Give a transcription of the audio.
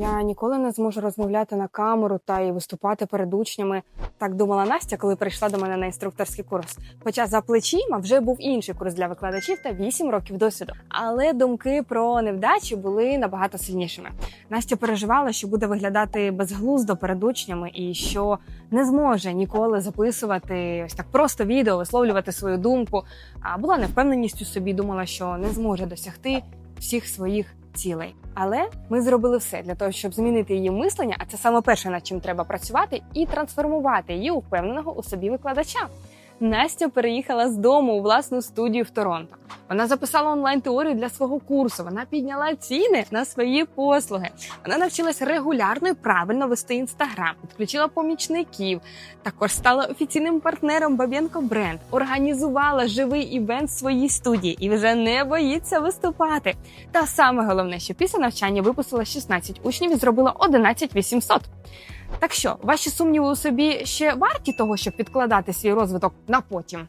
Я ніколи не зможу розмовляти на камеру та й виступати перед учнями. Так думала Настя, коли прийшла до мене на інструкторський курс. Хоча за плечима вже був інший курс для викладачів та 8 років досвіду. Але думки про невдачі були набагато сильнішими. Настя переживала, що буде виглядати безглуздо перед учнями і що не зможе ніколи записувати ось так просто відео, висловлювати свою думку. А була невпевненістю собі, думала, що не зможе досягти всіх своїх цілей. Але ми зробили все для того, щоб змінити її мислення, а це саме перше, над чим треба працювати, і трансформувати її у впевненого у собі викладача. Настя переїхала з дому у власну студію в Торонто. Вона записала онлайн теорію для свого курсу. Вона підняла ціни на свої послуги. Вона навчилась регулярно і правильно вести інстаграм, підключила помічників. Також стала офіційним партнером Баб'янко Бренд, організувала живий івент в своїй студії і вже не боїться виступати. Та саме головне, що після навчання випустила 16 учнів і зробила 11 800. Так що, ваші сумніви у собі ще варті того, щоб підкладати свій розвиток на потім?